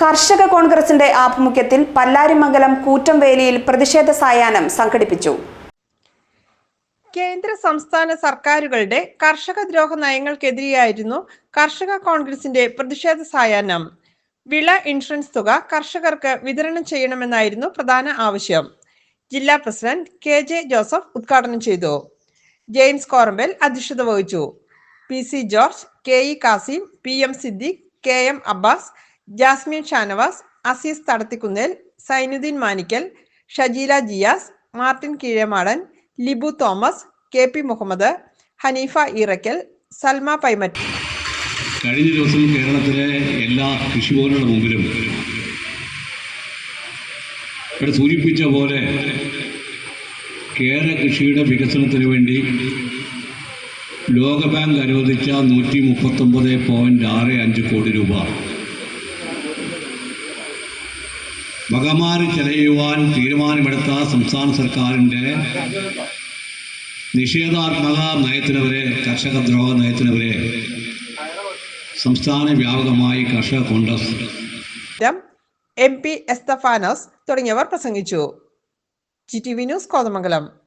കർഷക കോൺഗ്രസിന്റെ ആഭിമുഖ്യത്തിൽ പല്ലാരിമംഗലം കൂറ്റംവേലിയിൽ പ്രതിഷേധ സായാഹ്നം സംഘടിപ്പിച്ചു. കേന്ദ്ര സംസ്ഥാന സർക്കാരുകളുടെ കർഷക ദ്രോഹ നയങ്ങൾക്കെതിരെയായിരുന്നു കർഷക കോൺഗ്രസിന്റെ പ്രതിഷേധ സായാഹ്നം. വിള ഇൻഷുറൻസ് തുക കർഷകർക്ക് വിതരണം ചെയ്യണമെന്നായിരുന്നു പ്രധാന ആവശ്യം. ജില്ലാ പ്രസിഡന്റ് കെ ജെ ജോസഫ് ഉദ്ഘാടനം ചെയ്തു. ജെയിംസ് കോറമ്പൽ അധ്യക്ഷത വഹിച്ചു. P C George K E Kasim P M Siddique K M Abbas Jasmine Shanavas Azeez Thadathikunnel Sainudheen Manikkal Shajeela Jiyas Martin Keezhamadan Libu Thomas K P Muhammad Haneefa Irakkal Salma Paimatt. കഴിഞ്ഞ ദിവസം കേരളത്തിലെ എല്ലാ കൃഷിഭവനുകളുടെ മുമ്പിലും ഇവിടെ സൂചിപ്പിച്ച പോലെ കേര കൃഷിയുടെ വികസനത്തിന് വേണ്ടി ലോകബാങ്ക് അനുവദിച്ച നൂറ്റി മുപ്പത്തൊമ്പത് പോയിന്റ് ആറ് അഞ്ച് കോടി രൂപ വകമാറി ചെലയുവാൻ തീരുമാനമെടുത്ത സംസ്ഥാന സർക്കാരിന്റെ നിഷേധാത്മക നയത്തിനെതിരെ കർഷക ദ്രോഹ നയത്തിനെതിരെ സംസ്ഥാന വ്യാപകമായി കർഷക കോൺഗ്രസ്. എം. പി. എസ്തഫാനോസ് തുടങ്ങിയവർ പ്രസംഗിച്ചു. G T V news Kothamangalam.